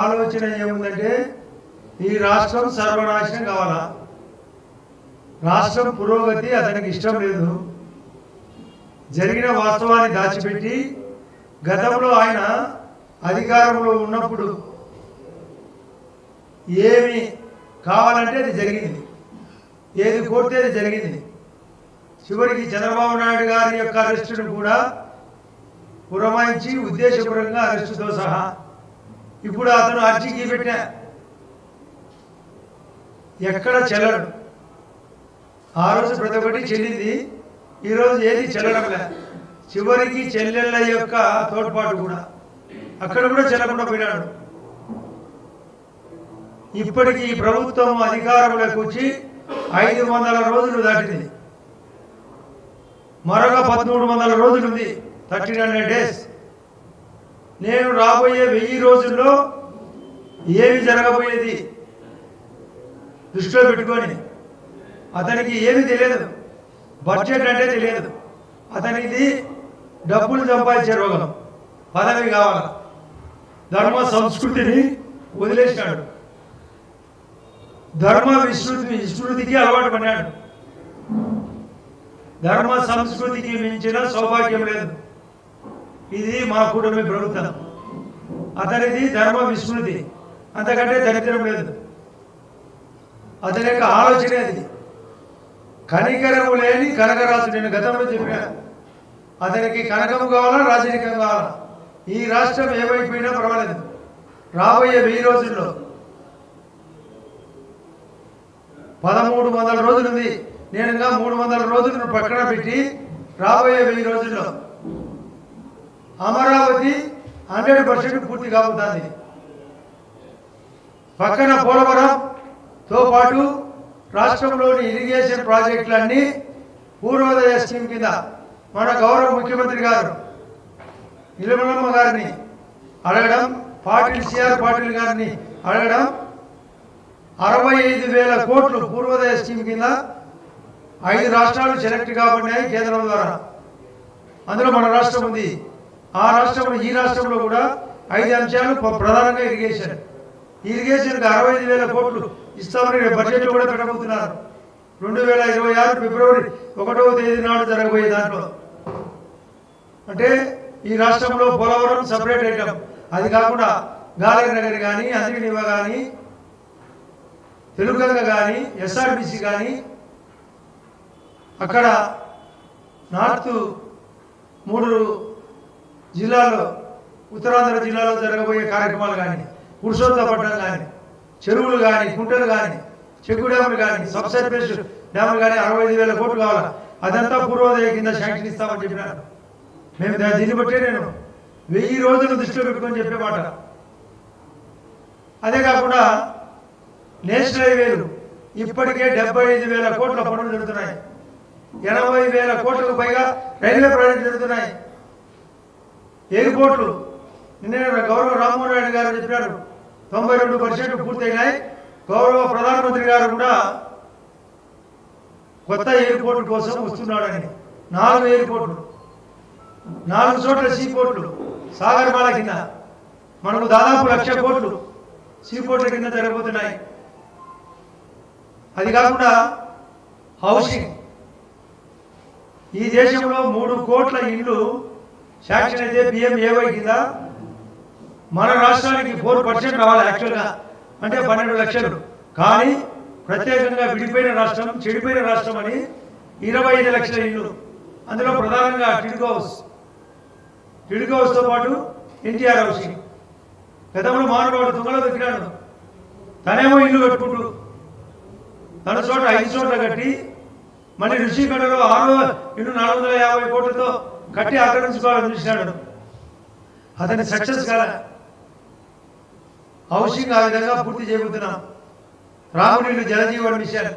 ఆలోచన ఏముందంటే ఈ రాష్ట్రం సర్వనాశనం కావాలా? రాష్ట్రం పురోగతి అతనికి ఇష్టం లేదు. జరిగిన వాస్తవాన్ని దాచిపెట్టి గతంలో ఆయన అధికారంలో ఉన్నప్పుడు ఏమి కావాలంటే అది జరిగింది. ఏది కోరితే అది జరిగింది. చివరికి చంద్రబాబు నాయుడు గారి యొక్క అరెస్టును కూడా పురమాయించి ఉద్దేశపూర్వకంగా అరెస్టుతో సహా ఇప్పుడు అతను అర్జీకి పెట్టిన ఎక్కడ చెల్లడు? ఆ రోజు ప్రతి ఒక్కటి చెల్లింది. ఈరోజు ఏది చెల్లడంలే. చివరికి చెల్లెళ్ళ యొక్క తోడ్పాటు కూడా. అక్కడ కూడా చెల్లకుండా పోయినాడు. ఇప్పటికి ఈ ప్రభుత్వం అధికారంలోకి వచ్చి ఐదు వందల రోజులు దాటింది. మరొక పదమూడు వందల రోజులు ఉంది థర్టీన్ హండ్రెడ్ డేస్. నేను రాబోయే వెయ్యి రోజుల్లో ఏమి జరగబోయేది? దృష్టిలో పెట్టుకొని. అతనికి ఏమీ తెలియదు. బడ్జెట్ అంటే తెలియదు. అతనికి డబ్బులు సంపాదించే రోగం. పదవి కావాలి? ధర్మ సంస్కృతిని వదిలేసినాడు. ధర్మ విశ్రుతి విశ్రుతికి అలవాటు పడినాడు ధర్మ సంస్కృతికి మించిన సౌభాగ్యం లేదు. ఇది మా కూటమి ప్రభుత్వం. అతనిది ధర్మ విస్మృతి. అంతకంటే దరిద్రం లేదు. అతని యొక్క ఆలోచన అది. కనికరము లేని కనకరాజు నేను గతంలో చెప్పాను. అతనికి కనకం కావాలా రాజరికం కావాలా? ఈ రాష్ట్రం ఏమైపోయినా పర్వాలేదు. రాబోయే వెయ్యి రోజుల్లో పదమూడు వందల రోజులు ఉంది నేను ఇంకా మూడు వందల రోజులను పక్కన పెట్టి రాబోయే వెయ్యి రోజుల్లో అమరావతి హండ్రెడ్ పర్సెంట్ పూర్తి కాబోతుంది. పక్కన పోలవరంతో పాటు రాష్ట్రంలోని ఇరిగేషన్ ప్రాజెక్టులన్నీ పూర్వోదయ స్కీమ్ కింద మన గౌరవ ముఖ్యమంత్రి గారు నిలమలమ్మ గారిని అడగడం పాటిల్ సిఆర్ పాటిల్ గారిని అడగడం అరవై ఐదు వేల కోట్లు పూర్వోదయ స్కీమ్ కింద ఐదు రాష్ట్రాలు సెలెక్ట్ కాబడినాయి కేంద్రం ద్వారా. అందులో మన రాష్ట్రం ఉంది. ఆ రాష్ట్రంలో ఈ రాష్ట్రంలో కూడా ఐదు అంశాలు ప్రధానంగా ఇరిగేషన్. ఇరిగేషన్కి అరవై ఐదు వేల కోట్లు ఇస్తామని రేపు బడ్జెట్లో కూడా పెట్టబోతున్నారు. రెండు వేల ఇరవై ఆరు ఫిబ్రవరి ఒకటవ తేదీ నాడు జరగబోయే దాంట్లో. అంటే ఈ రాష్ట్రంలో పోలవరం సపరేట్ ఐటమ్. అది కాకుండా గాలి నగర్ కానీ అందినివ కానీ తెలుగంగ కానీ ఎస్ఆర్బిసి కానీ అక్కడ నార్త్ మూడు జిల్లాలో ఉత్తరాంధ్ర జిల్లాలో జరగబోయే కార్యక్రమాలు కానీ పురుషోత్తపట్నం కానీ చెరువులు కానీ కుంటలు కానీ చెక్కు డ్యాములు కానీ సబ్సర్ఫేస్ డ్యాములు కానీ అరవై ఐదు వేల కోట్లు కావాలి? అదంతా పూర్వోదయ కింద శాంక్షన్ ఇస్తామని చెప్పినారు. మేము దీన్ని బట్టే నేను వెయ్యి రోజులు దృష్టిలో పెట్టుకొని చెప్పే మాట. అదే కాకుండా నేషనల్ హైవేలు ఇప్పటికే డెబ్బై ఐదు వేల కోట్ల పనులు జరుగుతున్నాయి. ఎనభై వేల కోట్లకు పైగా రైల్వే ప్రాజెక్టులు జరుగుతున్నాయి. ఎయిర్పోర్ట్లు నిన్న గౌరవ రామ్మోహన్ రెడ్డి గారు చెప్పారు. తొంభై రెండు పర్సెంట్ పూర్తయినాయి. గౌరవ ప్రధానమంత్రి గారు కూడా కొత్త ఎయిర్పోర్ట్ కోసం వస్తున్నాడని. నాలుగు ఎయిర్పోర్ట్లు నాలుగు చోట్ల సీపోర్ట్లు సాగర్మాల కింద. మనకు దాదాపు లక్ష కోట్లు సీపోర్ట్ల కింద జరగబోతున్నాయి. అది కాకుండా హౌసింగ్. ఈ దేశంలో మూడు కోట్ల ఇళ్ళు శాంక్షన్ అయితే పిఎంఏవై కింద మన రాష్ట్రానికి ఫోర్ పర్సెంట్ రావాలి యాక్చువల్గా అంటే పన్నెండు లక్షలు. కానీ ప్రత్యేకంగా విడిపోయిన రాష్ట్రం చెడిపోయిన రాష్ట్రం అని ఇరవై ఐదు లక్షల ఇళ్ళు అందులో ప్రధానంగా టిడ్కో హౌస్. టిడ్కో హౌస్తో పాటు ఎన్టీఆర్ హౌసింగ్. గతంలో మానవాడు తుంగలో దొరికినాడు. తనేమో ఇల్లు కట్టుకుంటూ తన చోట ఐదు చోట్ల కట్టి మళ్ళీ ఋషికొండలో ఆరు ఇల్లు నాలుగు వందల యాభై కోట్లతో కట్టి ఆక్రమించుకోవాలని చూసినాడు అతని సక్సెస్ కాల హౌసింగ్ ఆ విధంగా పూర్తి చేయబోతున్నాం. రాముడి జలజీవన్ మిషన్.